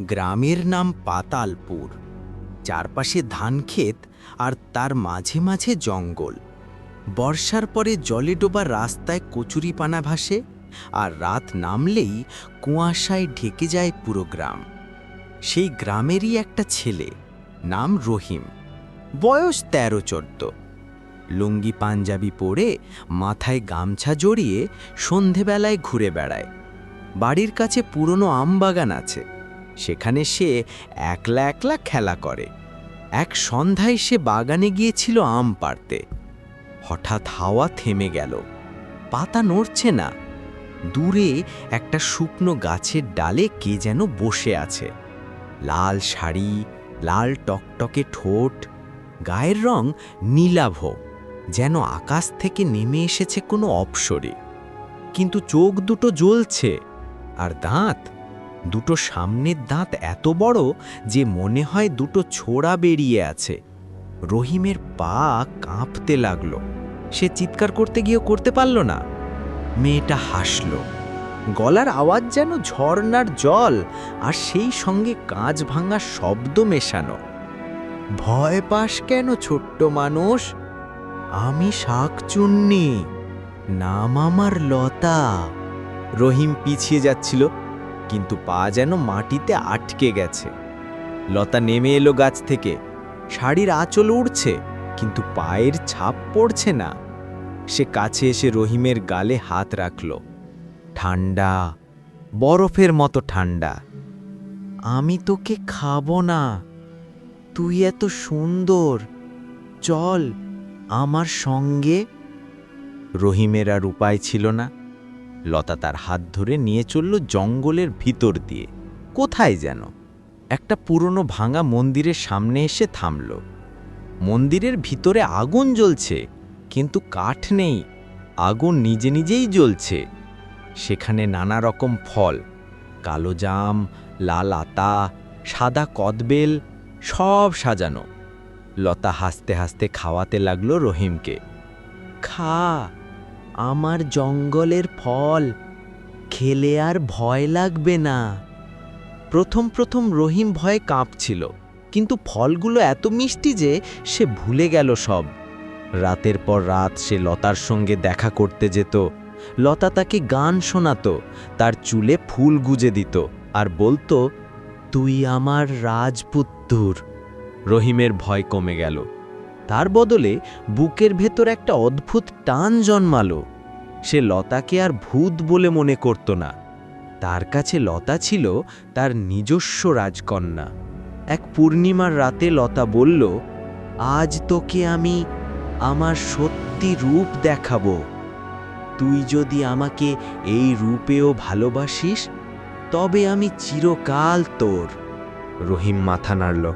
গ্রামের নাম পাতালপুর। চারপাশে ধানক্ষেত আর তার মাঝে মাঝে জঙ্গল। বর্ষার পরে জলে ডোবা রাস্তায় কচুরিপানা ভাসে আর রাত নামলেই কুয়াশায় ঢেকে যায় পুরো গ্রাম। সেই গ্রামেরই একটা ছেলে নাম রহিম। বয়স তেরো চোদ্দ। লুঙ্গি পাঞ্জাবি পরে মাথায় গামছা জড়িয়ে সন্ধেবেলায় ঘুরে বেড়ায়। বাড়ির কাছে পুরনো আম বাগান আছে। সেখানে সে একলা একলা খেলা করে। এক সন্ধ্যায় সে বাগানে গিয়েছিল আম পাড়তে। হঠাৎ হাওয়া থেমে গেল। পাতা নড়ছে না। দূরে একটা শুকনো গাছের ডালে কে যেন বসে আছে। লাল শাড়ি, লাল টকটকে ঠোঁট, গায়ের রং নীলাভ, যেন আকাশ থেকে নেমে এসেছে কোনো অপসরে। কিন্তু চোখ দুটো জ্বলছে আর দাঁত দুটো সামনের দাঁত এত বড় যে মনে হয় দুটো ছোড়া বেরিয়ে আছে। রহিমের পা কাঁপতে লাগল। সে চিৎকার করতে গিয়েও করতে পারল না। মেয়েটা হাসল। গলার আওয়াজ যেন ঝর্নার জল আর সেই সঙ্গে কাঁচ ভাঙা শব্দ মেশানো। ভয় পাস কেন ছোট্ট মানুষ? আমি শাকচুন্নি। নাম আমার লতা। রহিম পিছিয়ে যাচ্ছিল। কিন্তু পা যেন মাটিতে আটকে গেছে। লতা নেমে এলো গাছ থেকে। শাড়ির আঁচল উড়ছে, কিন্তু পায়ের ছাপ পড়ছে না। সে কাছে এসে রহিমের গালে হাত রাখল। ঠান্ডা, বরফের মতো ঠান্ডা। আমি তোকে খাব না। তুই এত সুন্দর। চল আমার সঙ্গে। রহিমের আর উপায় ছিল না। লতা তার হাত ধরে নিয়ে চলল জঙ্গলের ভিতর দিয়ে। কোথায় যেন? একটা পুরনো ভাঙা মন্দিরের সামনে এসে থামল। মন্দিরের ভিতরে আগুন জ্বলছে, কিন্তু কাঠ নেই। আগুন নিজে নিজেই জ্বলছে। সেখানে নানা রকম ফল, কালো জাম, লাল আতা, সাদা কদবেল, সব সাজানো। লতা হাসতে হাসতে খাওয়াতে লাগল রহিমকে। খা! আমার জঙ্গলের ফল। খেলে আর ভয় লাগবে না। প্রথম প্রথম রহিম ভয়ে কাঁপছিল, কিন্তু ফলগুলো এত মিষ্টি যে সে ভুলে গেল সব। রাতের পর রাত সে লতার সঙ্গে দেখা করতে যেত। লতা তাকে গান শোনাতো, তার চুলে ফুল গুজে দিত আর বলতো, তুই আমার রাজপুত্তুর। রহিমের ভয় কমে গেল। তার বদলে বুকের ভেতর একটা অদ্ভুত টান জন্মালো। সে লতাকে আর ভূত বলে মনে করত না। তার কাছে লতা ছিল তার নিজস্ব রাজকন্যা। এক পূর্ণিমার রাতে লতা বলল, আজ তোকে আমি আমার সত্যি রূপ দেখাবো। তুই যদি আমাকে এই রূপেও ভালোবাসিস, তবে আমি চিরকাল তোর। রহিম মাথা নাড়ল।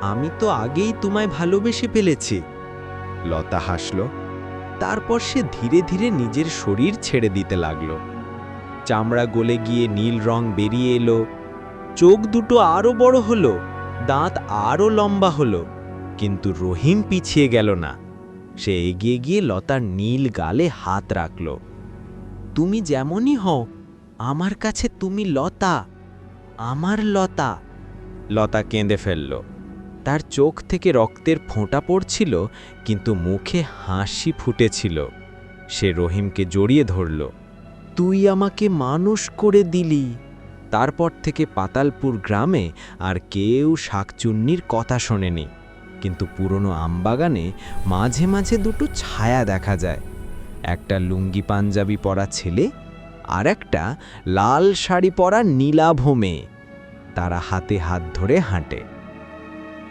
আমি তো আগেই তোমায় ভালোবেসে ফেলেছি। লতা হাসল। তারপর সে ধীরে ধীরে নিজের শরীর ছেড়ে দিতে লাগল। চামড়া গলে গিয়ে নীল রং বেরিয়ে এলো। চোখ দুটো আরও বড় হলো, দাঁত আরও লম্বা হলো, কিন্তু রহিম পিছিয়ে গেল না। সে এগিয়ে গিয়ে লতার নীল গালে হাত রাখল। তুমি যেমনই হও, আমার কাছে তুমি লতা, আমার লতা লতা কেঁদে ফেলল। তার চোখ থেকে রক্তের ফোঁটা পড়ছিল, কিন্তু মুখে হাসি ফুটেছিল। সে রহিমকে জড়িয়ে ধরল। তুই আমাকে মানুষ করে দিলি। তারপর থেকে পাতালপুর গ্রামে আর কেউ শাকচুন্নির কথা শোনেনি। কিন্তু পুরনো আমবাগানে মাঝে মাঝে দুটো ছায়া দেখা যায়। একটা লুঙ্গি পাঞ্জাবি পরা ছেলে আর একটা লাল শাড়ি পরা নীলাভ মেয়ে। তারা হাতে হাত ধরে হাঁটে।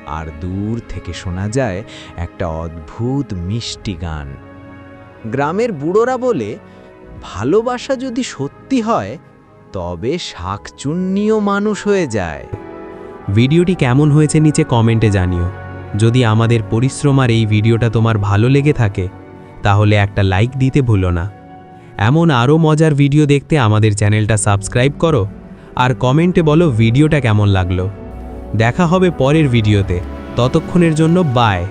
আর দূর থেকে শোনা যায় একটা অদ্ভুত মিষ্টি গান। গ্রামের বুড়োরা বলে, ভালোবাসা যদি সত্যি হয়, তবে শাকচুন্নিও মানুষ হয়ে যায়। ভিডিওটি কেমন হয়েছে নিচে কমেন্টে জানিও। যদি আমাদের পরিশ্রম আর এই ভিডিওটা তোমার ভালো লেগে থাকে, তাহলে একটা লাইক দিতে ভুলো না। এমন আরও মজার ভিডিও দেখতে আমাদের চ্যানেলটা সাবস্ক্রাইব করো আর কমেন্টে বলো ভিডিওটা কেমন লাগল। দেখা হবে পরের ভিডিওতে। ততক্ষণের জন্য বাই